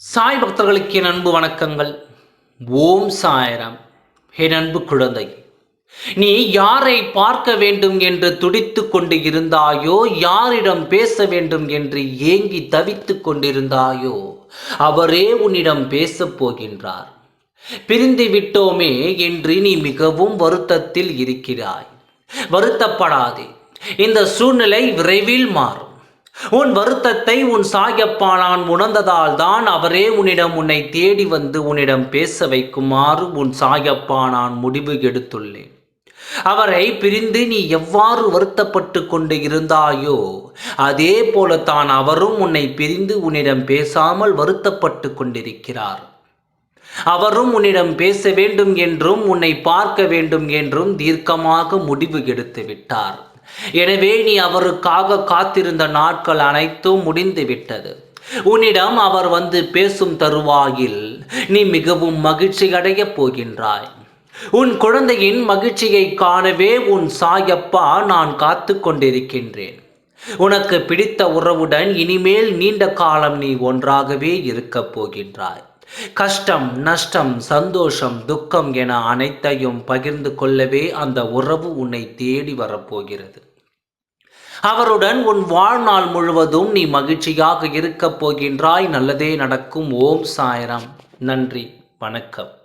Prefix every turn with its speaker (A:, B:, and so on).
A: சாய் பக்தர்களுக்கு என் அன்பு வணக்கங்கள். ஓம் சாயராம். என் அன்பு குழந்தை. நீ யாரை பார்க்க வேண்டும் என்று துடித்து கொண்டு இருந்தாயோ யாரிடம் பேச வேண்டும் என்று ஏங்கி தவித்து கொண்டிருந்தாயோ அவரே உன்னிடம் பேசப் போகின்றார். பிரிந்து விட்டோமே என்று நீ மிகவும் வருத்தத்தில் இருக்கிறாய். வருத்தப்படாதே. இந்த சூழ்நிலை விரைவில் மாறும். உன் வருத்தத்தை உன் சாயப்பானான் உணர்ந்ததால் தான் அவரே உன்னிடம் உன்னை தேடி வந்து உன்னிடம் பேச வைக்குமாறு உன் சாயப்பானான் முடிவு எடுத்துள்ளேன். அவரை பிரிந்து நீ எவ்வாறு வருத்தப்பட்டு கொண்டு இருந்தாயோ அதே போலத்தான் அவரும் உன்னை பிரிந்து உன்னிடம் பேசாமல் வருத்தப்பட்டு கொண்டிருக்கிறார். அவரும் உன்னிடம் பேச வேண்டும் என்றும் உன்னை பார்க்க வேண்டும் என்றும் தீர்க்கமாக முடிவு எடுத்து விட்டார் எனவே நீ அவருக்காக காத்திருந்த நாட்கள் அனைத்தும் முடிந்து விட்டது உன்னிடம் அவர் வந்து பேசும் தருவாயில் நீ மிகவும் மகிழ்ச்சி அடையப் போகின்றாய். உன் குழந்தையின் மகிழ்ச்சியை காணவே உன் சாயப்பா நான் காத்து கொண்டிருக்கின்றேன். உனக்கு பிடித்த உறவுடன் இனிமேல் நீண்ட காலம் நீ ஒன்றாகவே இருக்கப் போகின்றாய். கஷ்டம் நஷ்டம் சந்தோஷம் துக்கம் என அனைத்தையும் பகிர்ந்து கொள்ளவே அந்த உறவு உன்னை தேடி வரப்போகிறது. அவருடன் உன் வாழ்நாள் முழுவதும் நீ மகிழ்ச்சியாக இருக்கப் போகின்றாய். நல்லதே நடக்கும். ஓம் சாயரம். நன்றி. வணக்கம்.